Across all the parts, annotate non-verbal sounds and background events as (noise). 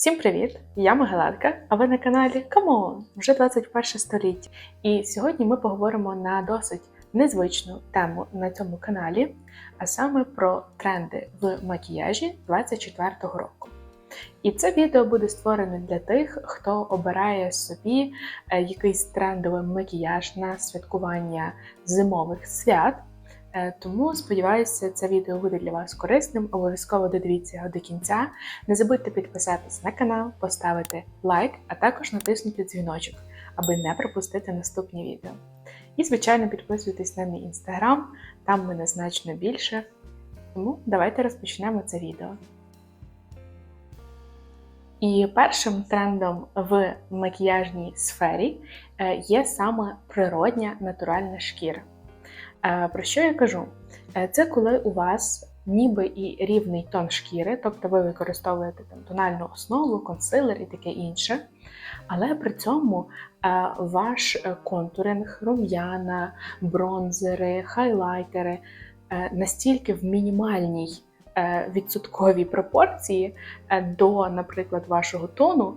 Всім привіт! Я Могилатка, а ви на каналі Камон! Вже 21 століття. І сьогодні ми поговоримо на досить незвичну тему на цьому каналі, а саме про тренди в макіяжі 24-го року. І це відео буде створене для тих, хто обирає собі е, якийсь трендовий макіяж на святкування зимових свят. Е, Тому сподіваюся, це відео буде для вас корисним. Обов'язково додивіться його до кінця. Не забудьте підписатись на канал, поставити лайк, а також натиснути дзвіночок, аби не пропустити наступні відео. І, звичайно, підписуйтесь на мій інстаграм, там мене значно більше. Тому давайте розпочнемо це відео. І першим трендом в макіяжній сфері е, є саме природня натуральна шкіра. Е, Про що я кажу? Е, Це коли у вас ніби і рівний тон шкіри, тобто ви використовуєте там тональну основу, консилер і таке інше, але при цьому е, ваш контуринг, рум'яна, бронзери, хайлайтери настільки в мінімальній відсотковій пропорції до, наприклад, вашого тону,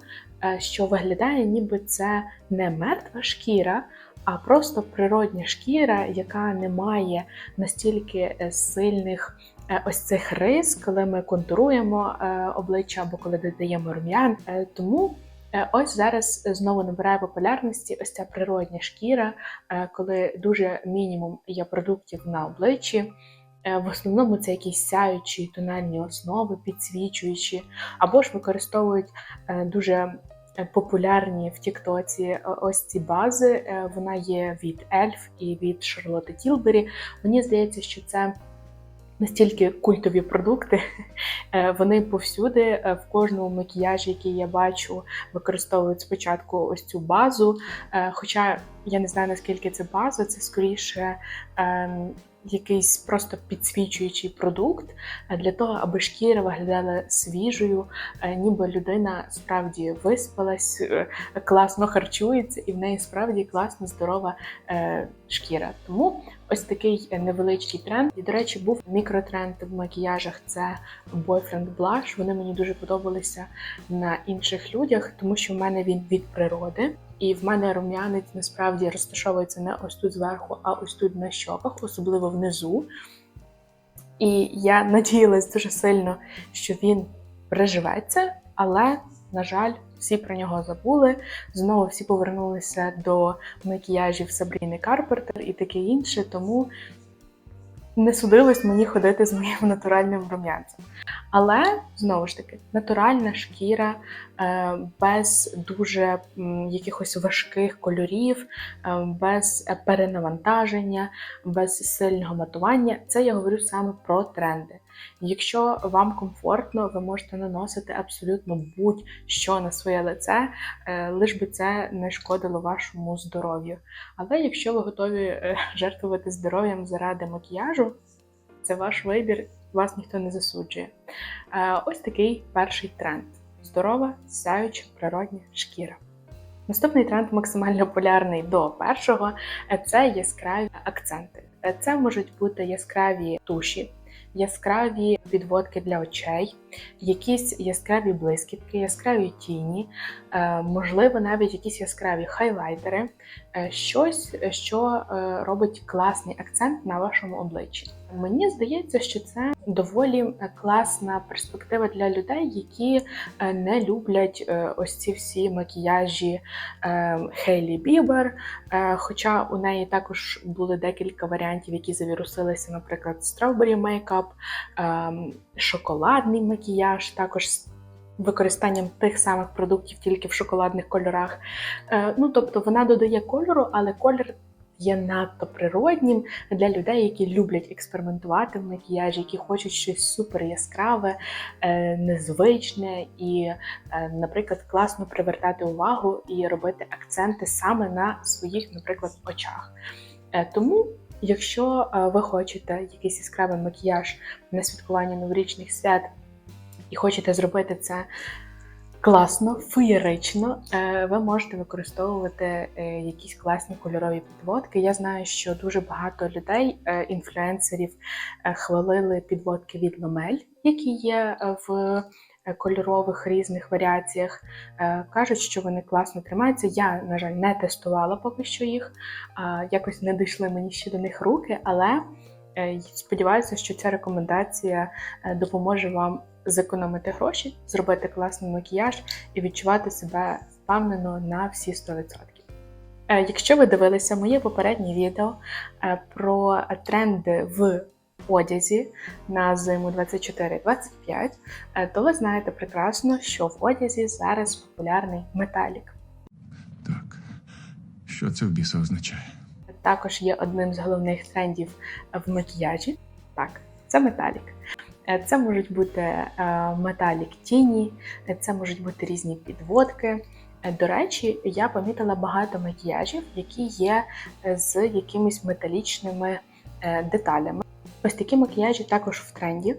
що виглядає, ніби це не мертва шкіра, а просто природня шкіра, яка не має настільки е, сильних е, ось цих рис, коли ми контуруємо е, обличчя або коли додаємо рум'ян. Тому ось зараз знову набирає популярності ось ця природня шкіра, коли дуже мінімум є продуктів на обличчі. В основному це якісь сяючі тональні основи, підсвічуючі, або ж використовують дуже популярні в Тіктоці е, ось ці бази. Е, Вона є від Elf і від Шарлотти Тілбері. Мені здається, що це настільки культові продукти. (laughs) Е, Вони повсюди, е, в кожному макіяжі, який я бачу, використовують спочатку ось цю базу. Е, Хоча я не знаю наскільки це база, це скоріше. Якийсь просто підсвічуючий продукт е, для того, аби шкіра виглядала свіжою, е, ніби людина справді виспалась, е, класно харчується, і в неї справді класна здорова шкіра. Тому ось такий невеличкий тренд. І, до речі, був мікротренд в макіяжах. Це Boyfriend Blush. Вони мені дуже подобалися на інших людях, тому що в мене він від природи. І в мене рум'янець насправді розташовується не ось тут зверху, а ось тут на щоках, особливо внизу. І я надіялась дуже сильно, що він приживеться, але, на жаль, всі про нього забули. Знову всі повернулися до макіяжів Сабріни Карпентер і таке інше, тому не судилось мені ходити з моїм натуральним рум'янцем. Але знову ж таки, натуральна шкіра е, без дуже якихось важких кольорів, е, без перенавантаження, без сильного матування. Це я говорю саме про тренди. Якщо вам комфортно, ви можете наносити абсолютно будь-що на своє лице, е, лиш би це не шкодило вашому здоров'ю. Але якщо ви готові жертвувати здоров'ям заради макіяжу, це ваш вибір, вас ніхто не засуджує. Е, Ось такий перший тренд: здорова, сяюча природня шкіра. Наступний тренд максимально полярний до першого це яскраві акценти. Е, Це можуть бути яскраві туші, яскраві підводки для очей, якісь яскраві блискітки, яскраві тіні, можливо, навіть якісь яскраві хайлайтери, е, щось, що е, робить класний акцент на вашому обличчі. Мені здається, що це доволі е, класна перспектива для людей, які е, не люблять е, ось ці всі макіяжі е, Хейлі Бібер. Е, Хоча у неї також були декілька варіантів, які завірусилися, наприклад, Strawberry Makeup, ем, шоколадний макіяж, також використанням тих самих продуктів, тільки в шоколадних кольорах. Е, Ну, тобто вона додає кольору, але колір є надто природнім для людей, які люблять експериментувати в макіяжі, які хочуть щось супер яскраве, е, незвичне і, е, наприклад, класно привертати увагу і робити акценти саме на своїх, наприклад, очах. Тому, якщо ви хочете якийсь яскравий макіяж на святкування новорічних свят і хочете зробити це класно, феєрично, е, ви можете використовувати е, якісь класні кольорові підводки. Я знаю, що дуже багато людей, е, інфлюенсерів, хвалили підводки від Ломель, які є в кольорових різних варіаціях. Кажуть, що вони класно тримаються. Я, на жаль, не тестувала поки що їх, якось не дійшли мені ще до них руки, але сподіваюся, що ця рекомендація допоможе вам зекономити гроші, зробити класний макіяж і відчувати себе впевнено на всі 100%. Е, Якщо ви дивилися моє попереднє відео е, про тренди в одязі на зиму 24-25, е, то ви знаєте прекрасно, що в одязі зараз популярний металік. Так, що це в біса означає? Також є одним з головних трендів в макіяжі. Так, це металік. Е, Це можуть бути е, металік тіні, е, це можуть бути різні підводки. До речі, я помітила багато макіяжів, які є з якимись металічними деталями. Ось такі макіяжі також в тренді.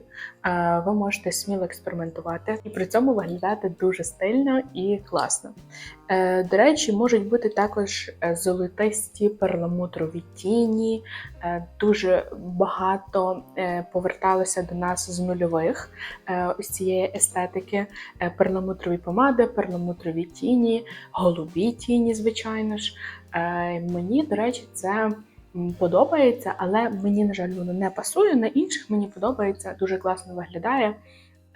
Ви можете сміло експериментувати і при цьому виглядати дуже стильно і класно. Е, До речі, можуть бути також е, золотисті перламутрові тіні. Е, Дуже багато поверталося до нас з нульових ось цієї естетики. Перламутрові помади, перламутрові тіні, голубі тіні, звичайно ж. Мені, до речі, це подобається, але мені, на жаль, воно не пасує. На інших мені подобається, дуже класно виглядає.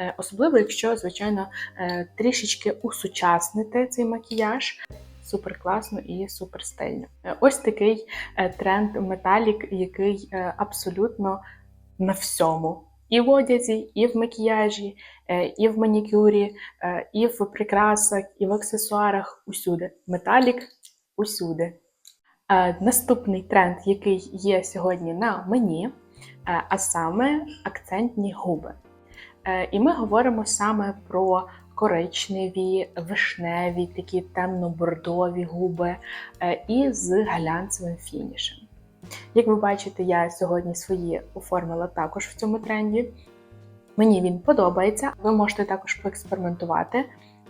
Е, Особливо, якщо, звичайно, е, трішечки усучаснити цей макіяж. Супер класно і супер стильно. Е, Ось такий тренд металік, який абсолютно на всьому. І в одязі, і в макіяжі, і в манікюрі, і в прикрасах, і в аксесуарах. Усюди. Металік усюди. Наступний тренд, який є сьогодні на мені, а саме акцентні губи. Е, І ми говоримо саме про коричневі, вишневі, такі темно-бордові губи е, і з глянцевим фінішем. Як ви бачите, я сьогодні свої оформила також в цьому тренді. Мені він подобається. Ви можете також поекспериментувати.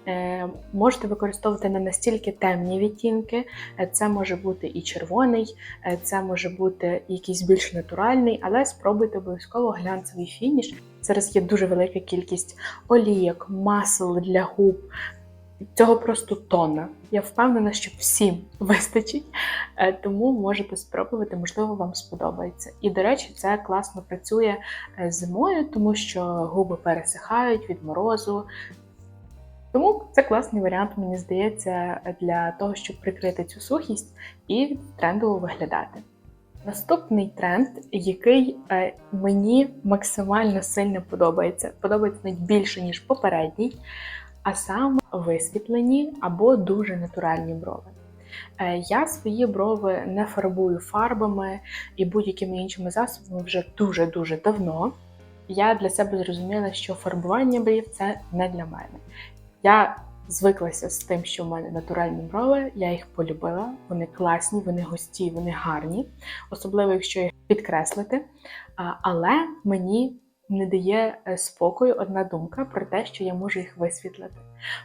Е, Можете використовувати не настільки темні відтінки. Е, Це може бути і червоний, е, це може бути якийсь більш натуральний, але спробуйте обов'язково глянцевий фініш. Зараз є дуже велика кількість олійок, масел для губ. Цього просто тонна. Я впевнена, що всім (laughs) вистачить, тому можете спробувати, можливо, вам сподобається. І, до речі, це класно працює зимою, тому що губи пересихають від морозу. Тому це класний варіант, мені здається, для того, щоб прикрити цю сухість і трендово виглядати. Наступний тренд, який е, мені максимально сильно подобається, подобається навіть більше, ніж попередній, а саме висвітлені або дуже натуральні брови. Е, Я свої брови не фарбую фарбами і будь-якими іншими засобами вже дуже-дуже давно. Я для себе зрозуміла, що фарбування брів це не для мене. Я звиклася з тим, що в мене натуральні брови, я їх полюбила, вони класні, вони густі, вони гарні, особливо якщо їх підкреслити. Але мені не дає е, спокою одна думка про те, що я можу їх висвітлити.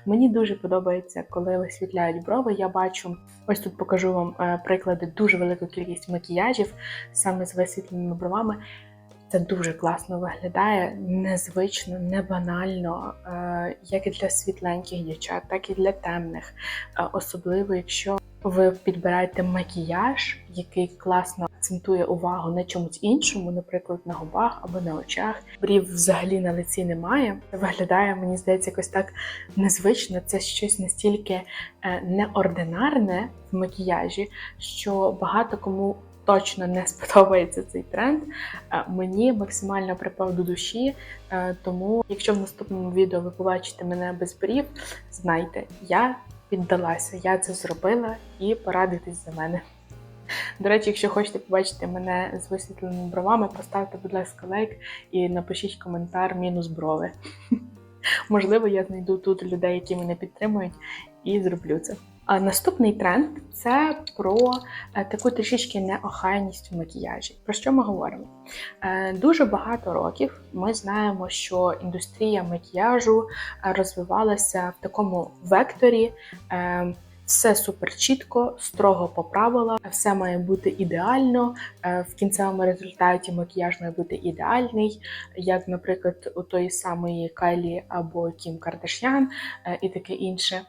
Мені дуже подобається, коли висвітляють брови. Я бачу, ось тут покажу вам е, приклади, дуже велику кількість макіяжів саме з висвітленими бровами. Це дуже класно виглядає, незвично, не банально, е, як і для світленьких дівчат, так і для темних. Е, Особливо, якщо ви підбираєте макіяж, який класно акцентує увагу на чомусь іншому, наприклад, на губах або на очах. Брів взагалі на лиці немає. Виглядає, мені здається, якось так незвично. Це щось настільки е, неординарне в макіяжі, що багато кому точно не (laughs) сподобається цей тренд. Е, Мені максимально припав до душі, е, тому якщо в наступному відео ви побачите мене без брів, знайте, я піддалася, я це зробила і порадуйтесь за мене. До речі, якщо хочете побачити мене з висвітленими бровами, поставте, будь ласка, лайк і напишіть коментар мінус брови. (laughs) Можливо, я знайду тут людей, які мене підтримують, і зроблю це. Наступний тренд це про е, таку трішечки неохайність в макіяжі. Про що ми говоримо? Е, Дуже багато років ми знаємо, що індустрія макіяжу е, розвивалася в такому векторі. все супер чітко, строго по правилах, все має бути ідеально. В кінцевому результаті макіяж має бути ідеальний, як, наприклад, у тої самої Кайлі або Кім Кардашян і таке інше.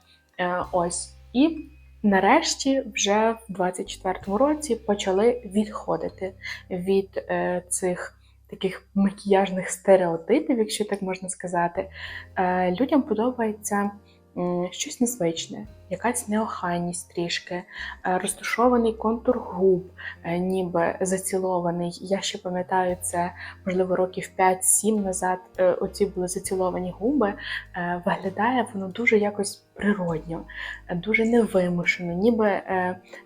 Ось. І нарешті, вже в 24-му році почали відходити від е, цих таких макіяжних стереотипів, якщо так можна сказати. Е, Людям подобається щось незвичне, якась неохайність трішки, е, розташований контур губ, е, ніби зацілований. Я ще пам'ятаю це, можливо, років 5-7 назад. е, Оці були заціловані губи. Виглядає воно дуже якось природньо, дуже невимушено, ніби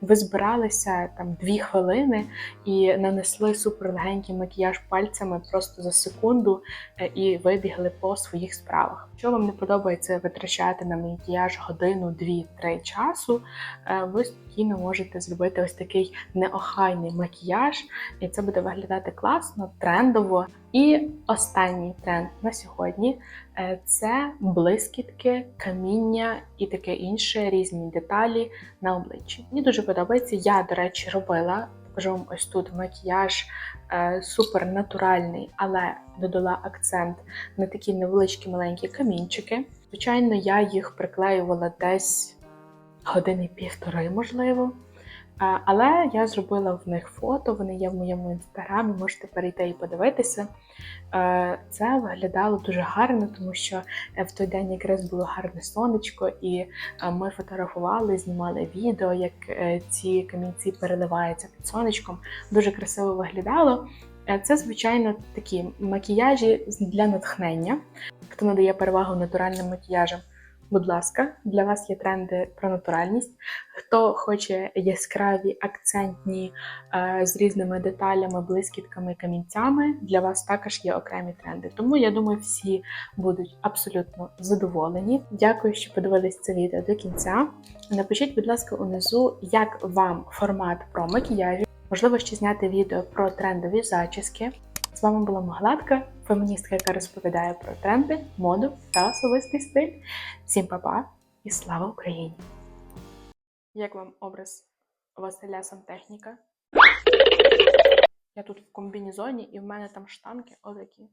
ви збиралися там дві хвилини і нанесли суперлегенький макіяж пальцями просто за секунду і вибігли по своїх справах. Якщо вам не подобається витрачати на макіяж годину, дві, три часу, е, ви спокійно можете зробити ось такий неохайний макіяж, і це буде виглядати класно, трендово. І останній тренд на сьогодні е, це блискітки, каміння і таке інше, різні деталі на обличчі. Мені дуже подобається. Я, до речі, робила. Покажу вам ось тут макіяж е, супер натуральний, але додала акцент на такі невеличкі маленькі камінчики. Звичайно, я їх приклеювала десь години півтори, можливо. Але я зробила в них фото, вони є в моєму інстаграмі, можете перейти і подивитися. Е, Це виглядало дуже гарно, тому що е, в той день якраз було гарне сонечко, і е, ми фотографували, знімали відео, як ці камінці переливаються під сонечком. Дуже красиво виглядало. Це, звичайно, такі макіяжі для натхнення. Хто надає перевагу натуральним макіяжам, будь ласка, для вас є тренди про натуральність. Хто хоче яскраві, акцентні е, з різними деталями, блискітками, камінцями, для вас також є окремі тренди. Тому я думаю, всі будуть абсолютно задоволені. Дякую, що подивились це відео до кінця. Напишіть, будь ласка, унизу, як вам формат про макіяжі. Можливо, ще зняти відео про трендові зачіски. З вами була Магладка, феміністка, яка розповідає про тренди, моду та особистий стиль. Всім па-па і слава Україні! Як вам образ Василя Сантехніка? Я тут в комбінезоні і в мене там штанки отакі.